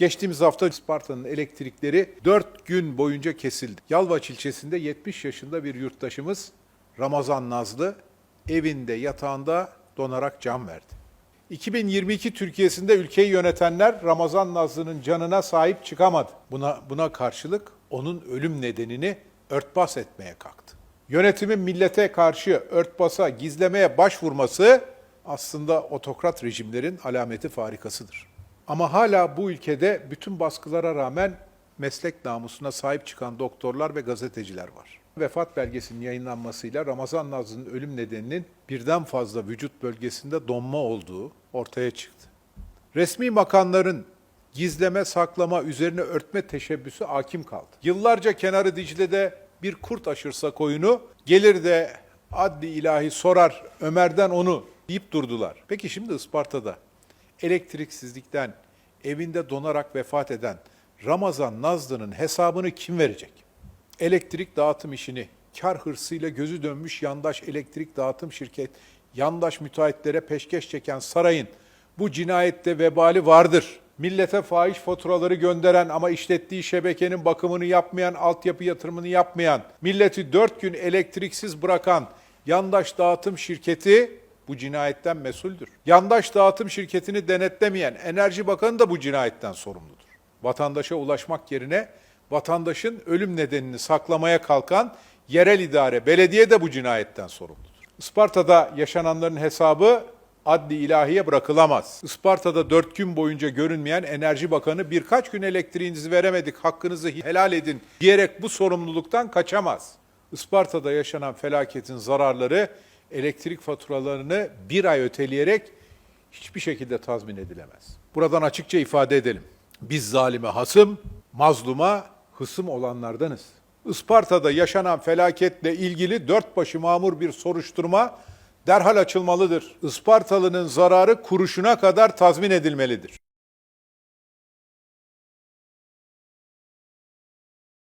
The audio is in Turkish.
Geçtiğimiz hafta Isparta'nın elektrikleri 4 gün boyunca kesildi. Yalvaç ilçesinde 70 yaşında bir yurttaşımız Ramazan Nazlı evinde yatağında donarak can verdi. 2022 Türkiye'sinde ülkeyi yönetenler Ramazan Nazlı'nın canına sahip çıkamadı. Buna, buna karşılık onun ölüm nedenini örtbas etmeye kalktı. Yönetimin millete karşı örtbasa, gizlemeye başvurması aslında otokrat rejimlerin alameti farikasıdır. Ama hala bu ülkede bütün baskılara rağmen meslek namusuna sahip çıkan doktorlar ve gazeteciler var. Vefat belgesinin yayınlanmasıyla Ramazan Nazlı'nın ölüm nedeninin birden fazla vücut bölgesinde donma olduğu ortaya çıktı. Resmi makamların gizleme, saklama, üzerine örtme teşebbüsü hakim kaldı. Yıllarca kenarı Dicle'de bir kurt aşırsa koyunu, gelir de adli ilahi sorar Ömer'den onu deyip durdular. Peki şimdi Isparta'da elektriksizlikten evinde donarak vefat eden Ramazan Nazlı'nın hesabını kim verecek? Elektrik dağıtım işini kar hırsıyla gözü dönmüş yandaş elektrik dağıtım şirket, yandaş müteahhitlere peşkeş çeken sarayın bu cinayette vebali vardır. Millete fahiş faturaları gönderen ama işlettiği şebekenin bakımını yapmayan, altyapı yatırımını yapmayan, milleti dört gün elektriksiz bırakan yandaş dağıtım şirketi bu cinayetten mesuldür. Yandaş dağıtım şirketini denetlemeyen Enerji Bakanı da bu cinayetten sorumludur. Vatandaşa ulaşmak yerine vatandaşın ölüm nedenini saklamaya kalkan yerel idare, belediye de bu cinayetten sorumludur. Isparta'da yaşananların hesabı adli ilahiye bırakılamaz. Isparta'da dört gün boyunca görünmeyen Enerji Bakanı birkaç gün elektriğinizi veremedik, hakkınızı helal edin diyerek bu sorumluluktan kaçamaz. Isparta'da yaşanan felaketin zararları elektrik faturalarını bir ay öteleyerek hiçbir şekilde tazmin edilemez. Buradan açıkça ifade edelim. Biz zalime hasım, mazluma hısım olanlardanız. Isparta'da yaşanan felaketle ilgili dört başı mamur bir soruşturma derhal açılmalıdır. Ispartalı'nın zararı kuruşuna kadar tazmin edilmelidir.